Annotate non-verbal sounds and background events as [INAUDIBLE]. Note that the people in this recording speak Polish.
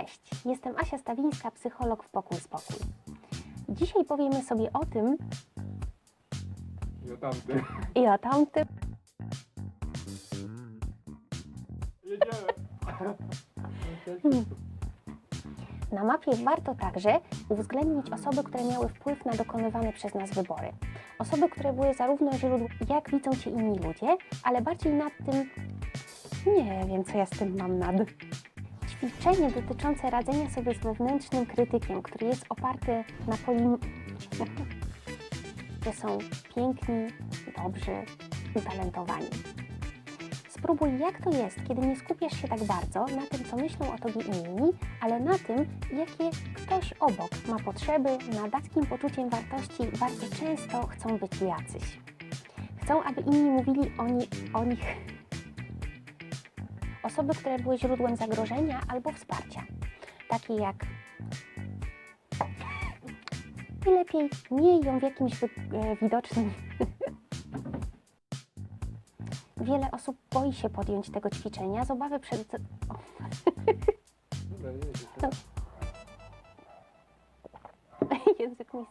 Cześć, jestem Asia Stawińska, psycholog w Pokój Spokój. Dzisiaj powiemy sobie o tym I o tamty. i o tamtym, Jedziemy. Na mapie warto także uwzględnić osoby, które miały wpływ na dokonywane przez nas wybory. Osoby, które były zarówno źródłem, jak widzą Cię inni ludzie, ale bardziej nad tym, nie wiem, co ja z tym mam nad. Ćwiczenie dotyczące radzenia sobie z wewnętrznym krytykiem, który jest oparty na polim... że są piękni, dobrzy, utalentowani. Spróbuj, jak to jest, kiedy nie skupiasz się tak bardzo na tym, co myślą o tobie inni, ale na tym, jakie ktoś obok ma potrzeby, nad takim poczuciem wartości bardzo często chcą być jacyś. Chcą, aby inni mówili o, o nich osoby, które były źródłem zagrożenia albo wsparcia, takie jak i lepiej miej ją w jakimś e, widocznym [LAUGHS] Wiele osób boi się podjąć tego ćwiczenia z obawy przed. Dobra, [LAUGHS] język mi.